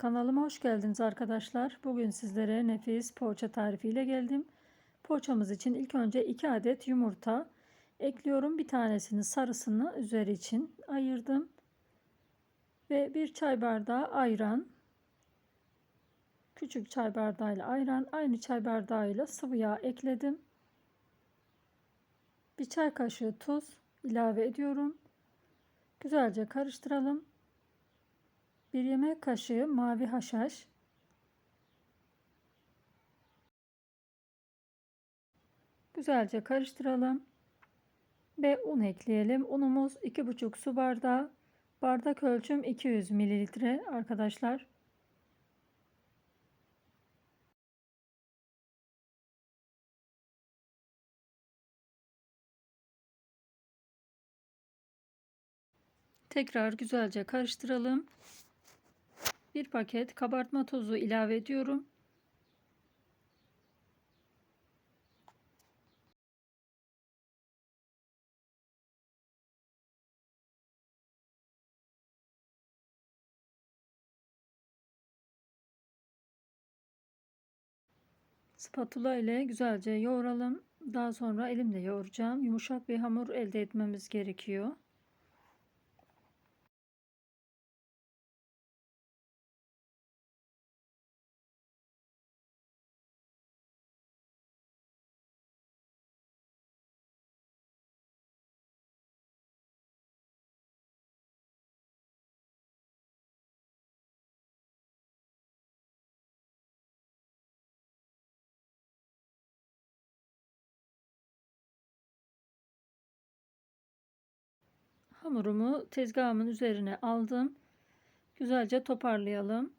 Kanalıma hoş geldiniz arkadaşlar. Bugün sizlere nefis poğaça tarifiyle geldim. Poğaçamız için ilk önce 2 adet yumurta ekliyorum. Bir tanesini sarısını üzeri için ayırdım. Ve bir çay bardağı ayran. Küçük çay bardağıyla ayran. Aynı çay bardağıyla sıvı yağ ekledim. Bir çay kaşığı tuz ilave ediyorum. Güzelce karıştıralım. 1 yemek kaşığı mavi haşhaş. Güzelce karıştıralım. Ve un ekleyelim. Unumuz 2,5 su bardağı. Bardak ölçüm 200 mililitre arkadaşlar. Tekrar güzelce karıştıralım. Bir paket kabartma tozu ilave ediyorum. Spatula ile güzelce yoğuralım. Daha sonra elimle yoğuracağım. Yumuşak bir hamur elde etmemiz gerekiyor. Hamurumu tezgahımın üzerine aldım. Güzelce toparlayalım.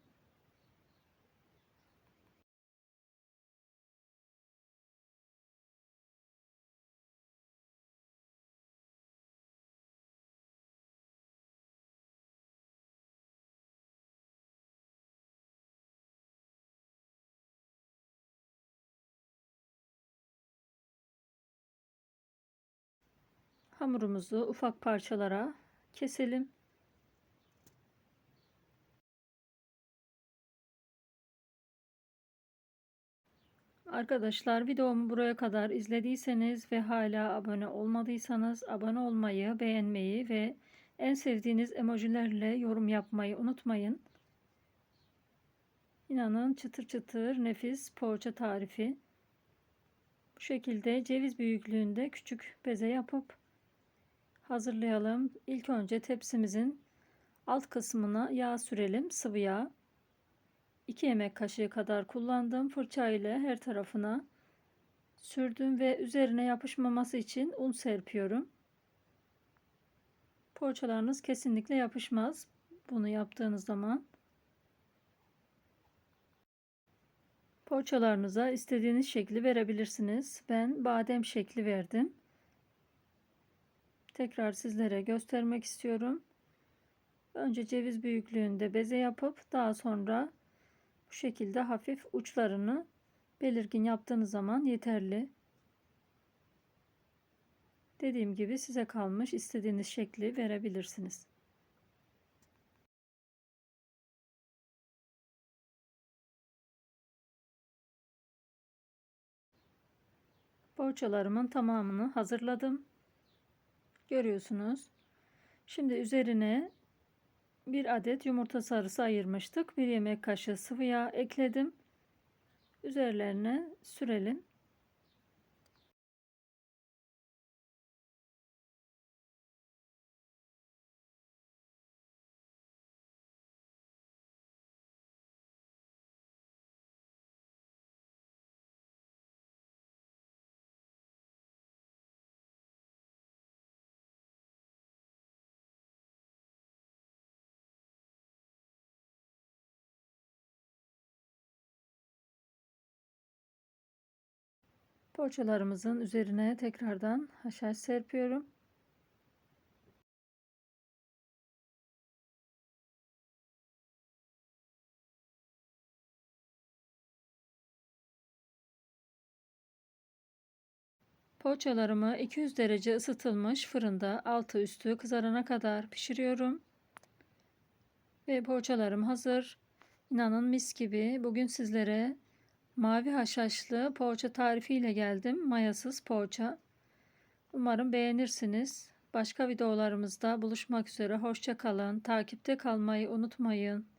Hamurumuzu ufak parçalara keselim. Arkadaşlar videomu buraya kadar izlediyseniz ve hala abone olmadıysanız abone olmayı, beğenmeyi ve en sevdiğiniz emojilerle yorum yapmayı unutmayın. İnanın çıtır çıtır nefis poğaça tarifi. Bu şekilde ceviz büyüklüğünde küçük beze yapıp hazırlayalım. İlk önce tepsimizin alt kısmına yağ sürelim. Sıvı yağ. 2 yemek kaşığı kadar kullandım. Fırça ile her tarafına sürdüm ve üzerine yapışmaması için un serpiyorum. Poğaçalarınız kesinlikle yapışmaz. Bunu yaptığınız zaman. Poğaçalarınıza istediğiniz şekli verebilirsiniz. Ben badem şekli verdim. Tekrar sizlere göstermek istiyorum. Önce ceviz büyüklüğünde beze yapıp daha sonra bu şekilde hafif uçlarını belirgin yaptığınız zaman yeterli. Dediğim gibi size kalmış istediğiniz şekli verebilirsiniz. Poğaçalarımın tamamını hazırladım. Görüyorsunuz. Şimdi üzerine bir adet yumurta sarısı ayırmıştık. Bir yemek kaşığı sıvı yağ ekledim. Üzerlerine sürelim. Poğaçalarımızın üzerine tekrardan haşhaş serpiyorum. Poğaçalarımı 200 derece ısıtılmış fırında altı üstü kızarana kadar pişiriyorum. Ve poğaçalarım hazır. İnanın mis gibi. Bugün sizlere mavi haşhaşlı poğaça tarifiyle geldim. Mayasız poğaça. Umarım beğenirsiniz. Başka videolarımızda buluşmak üzere. Hoşça kalın. Takipte kalmayı unutmayın.